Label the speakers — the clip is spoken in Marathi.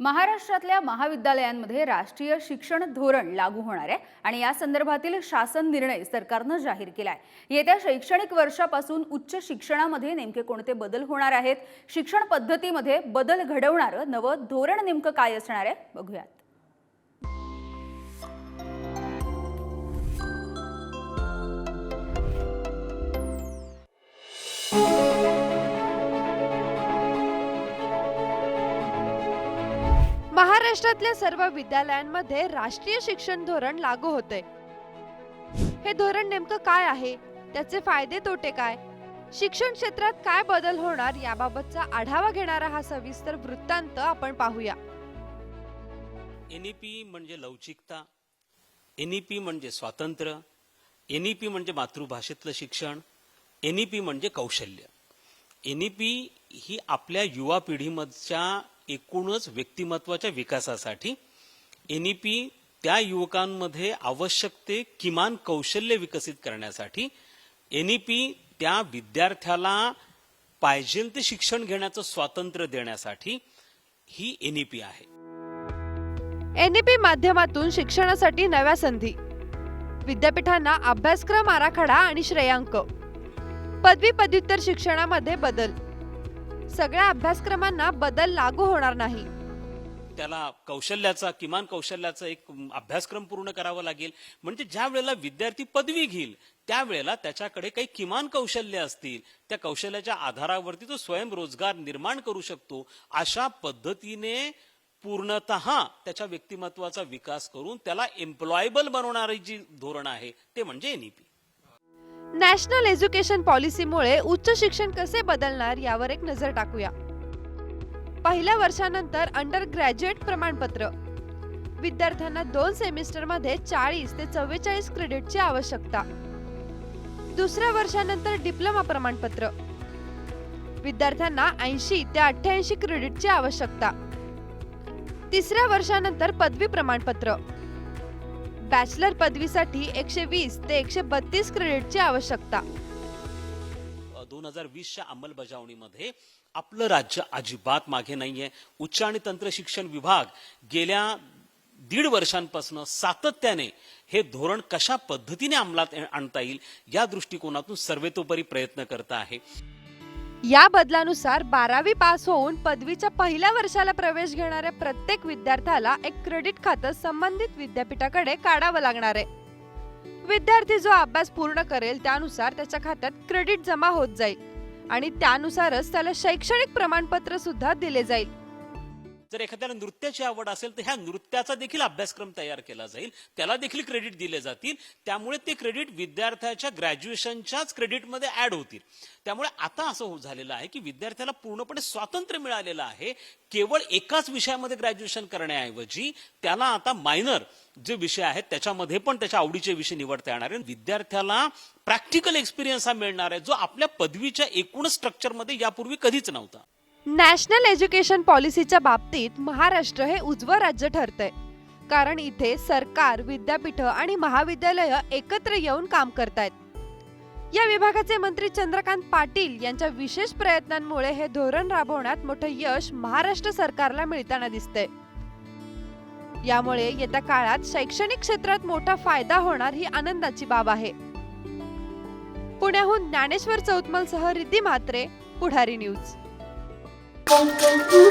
Speaker 1: महाराष्ट्रातल्या महाविद्यालयांमध्ये राष्ट्रीय शिक्षण धोरण लागू होणार आहे आणि या संदर्भातील शासन निर्णय सरकारनं जाहीर केला आहे येत्या शैक्षणिक वर्षापासून उच्च शिक्षणामध्ये नेमके कोणते बदल होणार आहेत? शिक्षण पद्धतीमध्ये बदल घडवणारं नवं धोरण नेमकं काय असणार आहे? बघूयात.
Speaker 2: महाराष्ट्रातल्या सर्व विद्यालयांमध्ये राष्ट्रीय शिक्षण धोरण लागू होते. हे धोरण नेमकं काय आहे? त्याचे फायदे तोटे काय? शिक्षण क्षेत्रात काय बदल होणार याबाबतचा आढावा घेणारा हा सविस्तर वृत्तांत आपण पाहूया.
Speaker 3: एनईपी म्हणजे लवचिकता एनईपी म्हणजे स्वातंत्र्य एनईपी म्हणजे मातृभाषेतलं शिक्षण एनईपी म्हणजे कौशल्य. एनईपी ही आपल्या युवा पिढीमधच्या एकूणच व्यक्तिमत्वाच्या विकासासाठी एनईपी त्या युवकांमध्ये आवश्यक ते किमान कौशल्य विकसित करण्यासाठी एनईपी त्या विद्यार्थ्याला पाहिजे ते शिक्षण घेण्याचं स्वातंत्र्य देण्यासाठी ही एनईपी आहे.
Speaker 2: एनईपी माध्यमातून शिक्षणासाठी नव्या संधी विद्यापीठांना अभ्यासक्रम आराखडा आणि श्रेयांक. पदवी पदव्युत्तर शिक्षणामध्ये बदल. सगळ्या अभ्यासक्रमांना बदल लागू होणार नाही.
Speaker 3: त्याला कौशल्याचा किमान कौशल्याचा एक अभ्यासक्रम पूर्ण करावा लागेल. म्हणजे ज्या वेळेला विद्यार्थी पदवी घेईल त्यावेळेला त्याच्याकडे काही किमान कौशल्य असतील त्या कौशल्याच्या आधारावरती तो स्वयंरोजगार निर्माण करू शकतो. अशा पद्धतीने पूर्णत त्याच्या व्यक्तिमत्वाचा विकास करून त्याला एम्प्लॉयबल बनवणारी जी धोरण आहे ते म्हणजे एनईपी
Speaker 2: नॅशनल एज्युकेशन पॉलिसीमुळे उच्च शिक्षण कसे बदलणार यावर एक नजर टाकूया. पहिल्या वर्षानंतर अंडर ग्रॅज्युएट प्रमाणपत्र. विद्यार्थ्यांना दोन सेमिस्टरमध्ये चाळीस ते चव्वेचाळीस क्रेडिटची आवश्यकता. दुसऱ्या वर्षानंतर डिप्लोमा प्रमाणपत्र. विद्यार्थ्यांना ऐंशी ते अठ्ठ्याऐंशी क्रेडिटची आवश्यकता. तिसऱ्या वर्षानंतर पदवी प्रमाणपत्र. बॅचलर पदवीसाठी एकशे वीस ते एकशे बत्तीस क्रेडिटची आवश्यकता.
Speaker 3: दोन हजार वीसच्या अंमलबजावणीमध्ये आपलं राज्य अजिबात मागे नाहीये. उच्च आणि तंत्र शिक्षण विभाग गेल्या दीड वर्षांपासून सातत्याने हे धोरण कशा पद्धतीने अंमलात आणता येईल या दृष्टिकोनातून सर्वेतोपरी प्रयत्न करत आहे.
Speaker 2: या बदलानुसार बारावी पास होऊन पदवीच्या पहिल्या वर्षाला प्रवेश घेणाऱ्या प्रत्येक विद्यार्थ्याला एक क्रेडिट खातं संबंधित विद्यापीठाकडे काढावं लागणार आहे. विद्यार्थी जो अभ्यास पूर्ण करेल त्यानुसार त्याच्या खात्यात क्रेडिट जमा होत जाईल आणि त्यानुसारच त्याला शैक्षणिक प्रमाणपत्र सुद्धा दिले जाईल.
Speaker 3: जर एखाद्याला नृत्याची आवड असेल तर ह्या नृत्याचा देखील अभ्यासक्रम तयार केला जाईल. त्याला देखील क्रेडिट दिले जातील. त्यामुळे ते क्रेडिट विद्यार्थ्याच्या ग्रॅज्युएशनच्याच क्रेडिटमध्ये ऍड होतील. त्यामुळे आता असं हो झालेलं आहे की विद्यार्थ्याला पूर्णपणे स्वातंत्र्य मिळालेलं आहे. केवळ एकाच विषयामध्ये ग्रॅज्युएशन करण्याऐवजी त्याला आता मायनर जे विषय आहेत त्याच्यामध्ये पण त्याच्या आवडीचे विषय निवडता येणार आहे विद्यार्थ्याला प्रॅक्टिकल एक्सपिरियन्स हा मिळणार आहे जो आपल्या पदवीच्या एकूण स्ट्रक्चरमध्ये यापूर्वी कधीच नव्हता.
Speaker 2: नॅशनल एज्युकेशन पॉलिसीच्या बाबतीत महाराष्ट्र हे उजवं राज्य ठरतंय. कारण इथे सरकार विद्यापीठ आणि महाविद्यालय एकत्र येऊन काम करतायत. या विभागाचे मंत्री चंद्रकांत पाटील यांच्या विशेष प्रयत्नांमुळे हे धोरण राबवण्यात मोठं यश महाराष्ट्र सरकारला मिळताना दिसतंय. यामुळे येत्या काळात शैक्षणिक क्षेत्रात मोठा फायदा होणार ही आनंदाची बाब आहे. पुण्याहून ज्ञानेश्वर चौतमल सह Riddhi Mhatre Pudhari news. oh you.